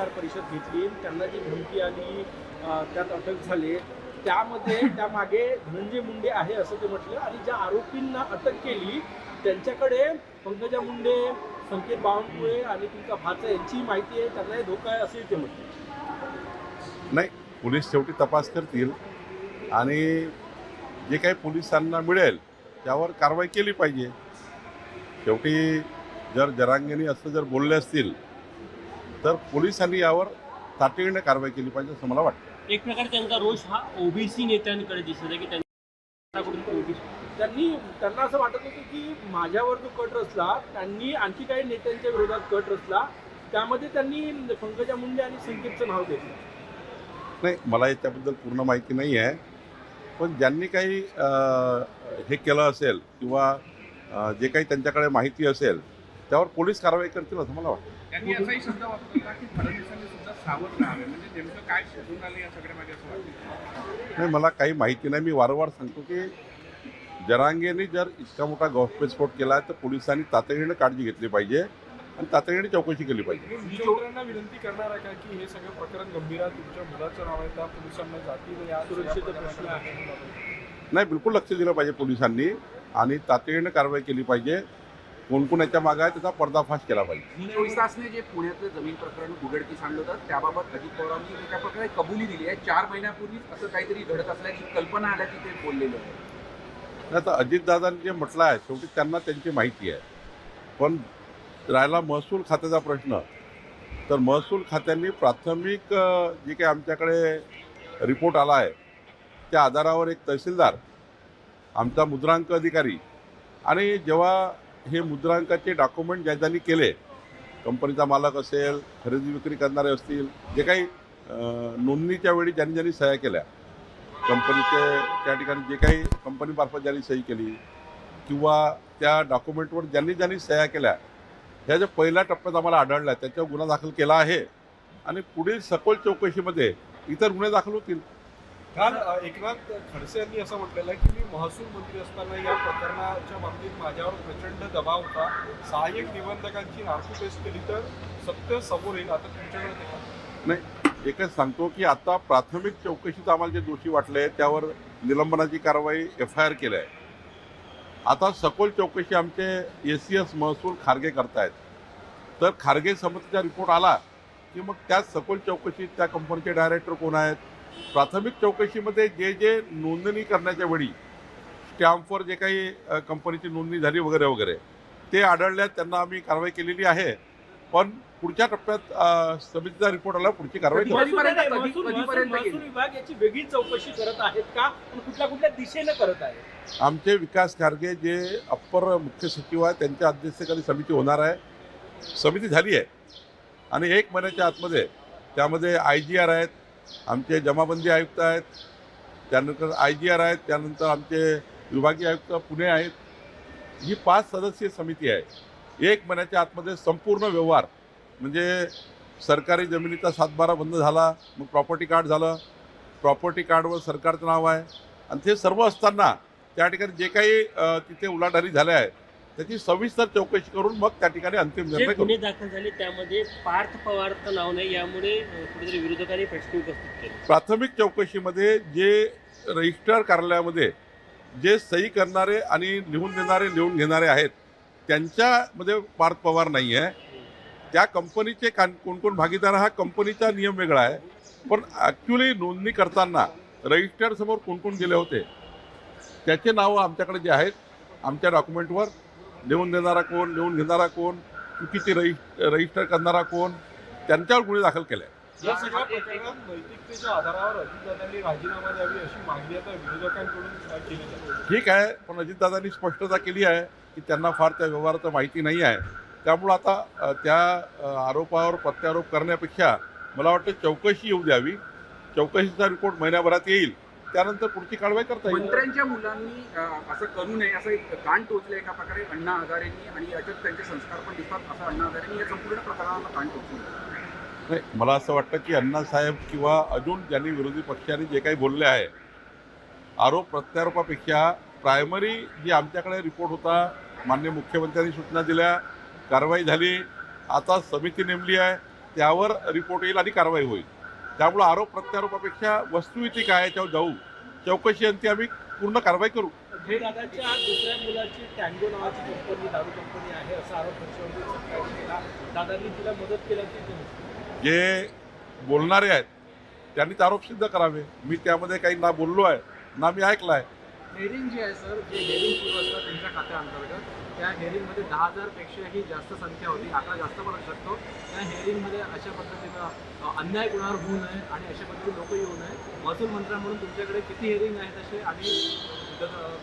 पत्रकार परिषद घेतली. त्यांना जी धमकी आली त्यात अटक झाली. त्यामध्ये त्यामागे धनंजय मुंडे आहे असं ते म्हटलं आणि ज्या आरोपींना अटक केली त्यांच्याकडे पंकजा मुंडे संकेत बावनकुळे आणि तुमचा भाचा यांचीही माहिती आहे त्यांनाही धोका आहे असंही ते म्हटलं. नाही पोलीस शेवटी तपास करतील आणि जे काही पोलिसांना मिळेल त्यावर कारवाई केली पाहिजे. शेवटी जर जरांगेने असं जर बोलले असतील तर पोलिसांनी यावर तातडीने कारवाई केली पाहिजे असं मला वाटतं. एक प्रकारे त्यांचा रोष हा ओबीसी नेत्यांकडे दिसत आहे की त्यांच्याकडून ओबीसी त्यांनी त्यांना असं वाटत होतं की माझ्यावर जो कट रचला त्यांनी आणखी काही नेत्यांच्या विरोधात कट रचला त्यामध्ये त्यांनी पंकजा मुंडे आणि संकेतचं नाव घेतलं. नाही मला याच्याबद्दल पूर्ण माहिती नाही आहे पण ज्यांनी काही अं, हे केलं असेल किंवा अं, जे काही त्यांच्याकडे माहिती असेल त्यावर पोलीस कारवाई करतील असं मला वाटतं. त्यांनी असाही शब्द वापरला की फडणवीसांनी सुद्धा सावध राहावे. म्हणजे नेमकं काय शोधून आले या सगळ्यामध्ये असं वाटतं? नाही मला काही माहिती नाही. मी वारंवार सांगतो की जरांगेने जर इतका मोठा गौप्यस्फोट केला तर पोलिसांनी तातडीनं काळजी घेतली पाहिजे आणि तातडीने चौकशी केली पाहिजे. मुख्यमंत्र्यांना विनंती करणार आहे का की हे सगळं प्रकरण गंभीर आहे? तुमच्या मुलाचं नाव आहे त्या पोलिसांना जातील या सुरक्षेचा प्रश्न आहे. नाही बिलकुल लक्ष दिलं पाहिजे पोलिसांनी आणि तातडीनं कारवाई केली पाहिजे. कोण कोण याच्या मागे आहे त्याचा पर्दाफाश केला पाहिजे. तासने जे पुण्यातलं जमीन प्रकरण उघडकीस आणलं होतं त्याबाबत अजित पवारांनी त्या प्रकारे कबुली दिली आहे. चार महिन्यापूर्वीच असं काहीतरी घडत असल्याची कल्पना आल्याची ते बोललेलं नाही तर अजितदादांनी जे म्हटलं आहे शेवटी त्यांना त्यांची माहिती आहे. पण राहिला महसूल खात्याचा प्रश्न. तर महसूल खात्यांनी प्राथमिक जे काही आमच्याकडे रिपोर्ट आला आहे त्या आधारावर एक तहसीलदार आमचा मुद्रांक अधिकारी आणि जेव्हा हे मुद्रांकाचे डॉक्युमेंट ज्या ज्यांनी केले कंपनीचा मालक असेल खरेदी विक्री करणारे असतील जे काही नोंदणीच्या वेळी ज्यांनी ज्यांनी सह्या केल्या कंपनीचे त्या ठिकाणी जे काही कंपनीमार्फत ज्यांनी सही केली किंवा त्या डॉक्युमेंटवर ज्यांनी ज्यांनी सह्या केल्या ह्या ज्या पहिल्या टप्प्यात आम्हाला आढळल्या त्याच्यावर गुन्हा दाखल केला आहे. आणि पुढील सखोल चौकशीमध्ये इतर गुन्हे दाखल होतील. काल एकनाथ खडसे यांनी असं म्हटलेलं आहे की मी महसूल मंत्री असताना या प्रकरणाच्या बाबतीत माझ्यावर प्रचंड दबाव होता. सहाय्यक निबंधकांची नार्कोटेस्ट केली तर सत्य समोर येईल. आता तुमच्याकडे नाही एकच सांगतो की आता प्राथमिक चौकशीत आम्हाला जे दोषी वाटले त्यावर निलंबनाची कारवाई एफ आय आर केली आहे. आता सखोल चौकशी आमचे एस सी एस महसूल खारगे करतायत. तर खारगे समितीचा रिपोर्ट आला की मग त्या सखोल चौकशीत त्या कंपनीचे डायरेक्टर कोण आहेत? प्राथमिक चौकशीमध्ये जे जे नोंदणी करण्याच्या वेळी स्टॅम्पवर जे काही कंपनीची नोंदणी झाली वगैरे वगैरे ते आढळल्यात त्यांना आम्ही कारवाई केलेली आहे. पण पुढच्या टप्प्यात समितीचा रिपोर्ट आला पुढची कारवाई? विभाग याची वेगळी चौकशी करत आहेत का? आणि कुठल्या कुठल्या दिशेनं करत आहे आमचे विकास खारगे जे अप्पर मुख्य सचिव आहेत त्यांच्या अध्यक्षतेखाली समिती होणार आहे. समिती झाली आहे. आणि एक महिन्याच्या आतमध्ये त्यामध्ये आय जी आर आहेत आमचे जमाबंदी आयुक्त आहेत त्यानंतर आय जी आर आहेत त्यानंतर आमचे विभागीय आयुक्त पुणे आहेत. ही पाच सदस्यीय समिती आहे. एक महिन्याच्या आतमध्ये संपूर्ण व्यवहार म्हणजे सरकारी जमिनीचा सातबारा बंद झाला मग प्रॉपर्टी कार्ड झालं. प्रॉपर्टी कार्डवर सरकारचं नाव आहे. आणि ते सर्व असताना त्या ठिकाणी जे काही तिथे उलाढाली झाल्या आहेत त्याची सविस्तर चौकशी करून मग त्या ठिकाणी अंतिम निर्णय गुन्हे दाखल झाले त्यामध्ये पार्थ पवारचं नाव नाही यामुळे कुठेतरी विरोधकांनी प्रश्न उपस्थित केले. प्राथमिक चौकशीमध्ये जे रजिस्ट्रार कार्यालयामध्ये जे सही करणारे आणि लिहून देणारे लिहून घेणारे आहेत त्यांच्यामध्ये पार्थ पवार नाही आहे. त्या कंपनीचे कान कोण कोण भागीदार हा कंपनीचा नियम वेगळा आहे. पण ॲक्च्युली नोंदणी करताना रजिस्ट्रारसमोर कोण कोण गेले होते? त्याचे नावं आमच्याकडे जे आहेत आमच्या डॉक्युमेंटवर लिहून देणारा कोण लिहून घेणारा कोण चुकीची रजि रजिस्टर करणारा कोण त्यांच्यावर गुन्हे दाखल केले. आहेत या सगळ्या प्रकरणात नैतिकतेच्या आधारावर अजितदादांनी राजीनामा द्यावी अशी मागणी आता विरोधकांकडून अ, केली जाते ठीक आहे पण अजितदादांनी स्पष्टता केली आहे की त्यांना फार त्या व्यवहाराचं माहिती नाही आहे. त्यामुळं आता त्या आरोपावर प्रत्यारोप करण्यापेक्षा मला वाटतं चौकशी येऊ द्यावी. चौकशीचा रिपोर्ट महिन्याभरात येईल. त्यानंतर पुढची कारवाई करता येईल. मंत्र्यांच्या मुलांनी असं करू नये असं एक कान टोचलं एका प्रकारे अण्णा हजारेंनी आणि याच्यात त्यांचे संस्कार पण दिसतात असं अण्णा हजारेंनी या संपूर्ण प्रकरणाला कान टोचलं. नाही मला असं वाटतं की अण्णासाहेब किंवा अजून ज्यांनी विरोधी पक्षांनी जे काही बोलले आहे आरोप प्रत्यारोपापेक्षा प्रायमरी जी आमच्याकडे रिपोर्ट होता मान्य मुख्यमंत्र्यांनी सूचना दिल्या कारवाई झाली आता समिती नेमली आहे त्यावर रिपोर्ट येईल आणि कारवाई होईल. त्यामुळं आरोप प्रत्यारोपापेक्षा वस्तुस्थिती काय याच्यावर जाऊ. चौकशी अंती आम्ही पूर्ण कारवाई करू. दादाच्या दुसऱ्या मुलाची टँगो नावाची कंपनी दारू कंपनी आहे असा आरोप हर्षवर्धन सरकारने केला. दादांनी तिला मदत केल्याची दिसते. जे बोलणारे आहेत त्यांनीच आरोप सिद्ध करावे. मी त्यामध्ये काही ना बोललो आहे ना मी ऐकलं आहे. हेरिंग जे आहे सर जे हेरिंग सुरू असतं त्यांच्या खात्याअंतर्गत त्या हेरिंगमध्ये दहा हजारपेक्षाही जास्त संख्या होती. आकडा जास्त पण असू शकतो. त्या हेरिंगमध्ये अशा पद्धतीनं अन्याय कुणावर होऊ नये आणि अशा पद्धतीने लोक येऊ नये. महसूल मंत्र्या म्हणून तुमच्याकडे किती हेरिंग आहेत असे आणि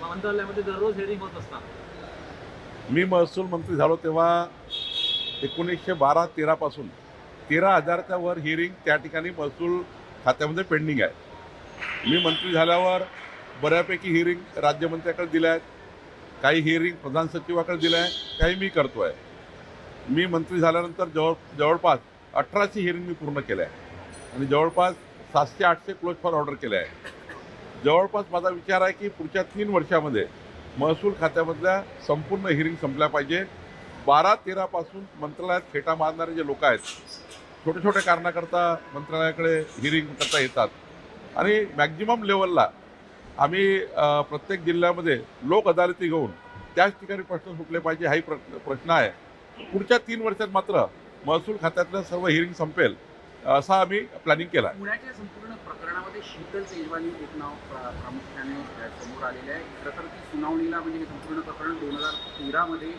मंत्रालयामध्ये दररोज हेरिंग होत असतात? मी महसूल मंत्री झालो तेव्हा एकोणीसशे बारा तेरापासून तेरा हजारच्या वर हिअरिंग त्या ठिकाणी महसूल खात्यामध्ये पेंडिंग आहे. मी मंत्री झाल्यावर बऱ्यापैकी हिअरिंग राज्यमंत्र्याकडे दिल्या आहेत. काही हिअरिंग प्रधान सचिवाकडे दिल्या आहे काही मी करतो आहे मी मंत्री झाल्यानंतर जवळ जवळपास अठराशे हिअरिंग मी पूर्ण केल्या आहे आणि जवळपास सातशे आठशे क्लोज फॉर ऑर्डर केल्या आहे जवळपास माझा विचार आहे की पुढच्या तीन वर्षामध्ये महसूल खात्यामधल्या संपूर्ण हिअरिंग संपल्या पाहिजे. बारा तेरापासून मंत्रालयात फेटा मारणारे जे लोक आहेत छोट्या छोट्या कारणाकरता मंत्रालयाकडे हिअरिंग करता येतात. आणि मॅक्झिमम लेवलला आम्ही प्रत्येक जिल्ह्यामध्ये लोक अदालती घेऊन त्याच ठिकाणी प्रश्न सुटले पाहिजे हाही प्र प्रश्न आहे. पुढच्या तीन वर्षात मात्र महसूल खात्यातलं सर्व हिअरिंग संपेल असा आम्ही प्लॅनिंग केला पुण्याच्या संपूर्ण प्रकरणामध्ये शीतल तेजवानी एक नाव प्रा- प्रामुख्याने समोर आलेले आहे. खरं तर ती सुनावणीला म्हणजे संपूर्ण प्रकरण दोन हजार तेरामध्ये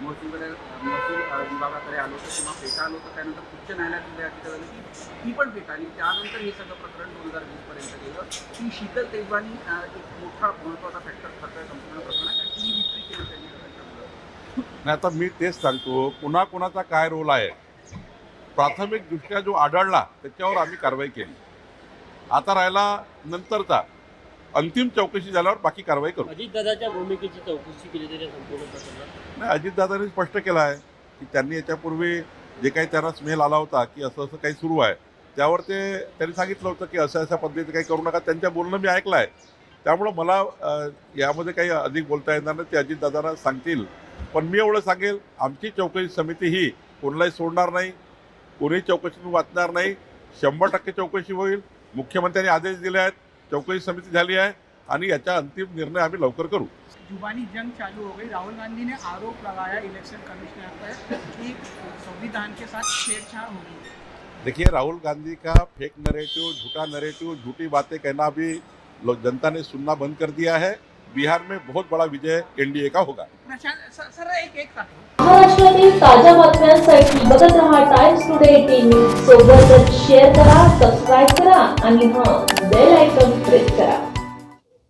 महसूलकडे महसूल विभागाकडे आलो होतं किंवा फेटा आलो होतं त्यानंतर उच्च न्यायालयात दिल्या अधिकारी झाली की ती पण फेटाळली त्यानंतर हे सगळं प्रकरण दोन हजार वीसपर्यंत गेलं. ती शीतल तेजवानी एक मोठा महत्त्वाचा फॅक्टर ठरतोय संपूर्ण प्रकरणात आणि ती विक्री केली त्यांनी आता मी तेच सांगतो कुणा कुणाचा काय रोल आहे? प्राथमिकदृष्ट्या जो आढळला त्याच्यावर आम्ही कारवाई केली. आता राहिला नंतरचा. अंतिम चौकशी झाल्यावर बाकी कारवाई करू. अजितदादाच्या भूमिकेची चौकशी केली तरी संपूर्ण प्रकरणात? नाही अजितदादांनी स्पष्ट केलं आहे की त्यांनी याच्यापूर्वी जे काही त्यांना स्मेल आला होता की असं असं काही सुरू आहे त्यावर ते त्यांनी सांगितलं होतं की असं अशा पद्धतीने काही करू नका. त्यांच्या बोलणं मी ऐकलं आहे. त्यामुळं मला यामध्ये काही अधिक बोलता येणार नाही ते अजितदादांना सांगतील. पण मी एवढं सांगेल आमची चौकशी समिती ही कोणालाही सोडणार नाही कोणी चौकशीतून वाचणार नाही. शंभर टक्के चौकशी होईल. मुख्यमंत्र्यांनी आदेश दिले आहेत. चौकशी समिती झाली आहे आणि याचा अंतिम निर्णय आम्ही लवकर करू. जुबानी जंग चालू हो गई. राहुल गांधी ने आरोप लगाया इलेक्शन कमिश्नर पर कि संविधान के साथ छेड़छाड़ होगी देखिए राहुल गांधी का फेक नरेटिव झूठा नरेटिव झूठी बातें कहना भी लोग जनता ने सुनना बंद कर दिया है। बिहार में बहुत बड़ा विजय एनडीए का होगा। सर- एक एक महाराष्ट्रातील ताज्या बातम्यांसाठी बघत रहा टाइम्स टुडे टीव्ही सोबतच शेअर करा सबस्क्राईब करा आणि हां बेल आयकॉन प्रेस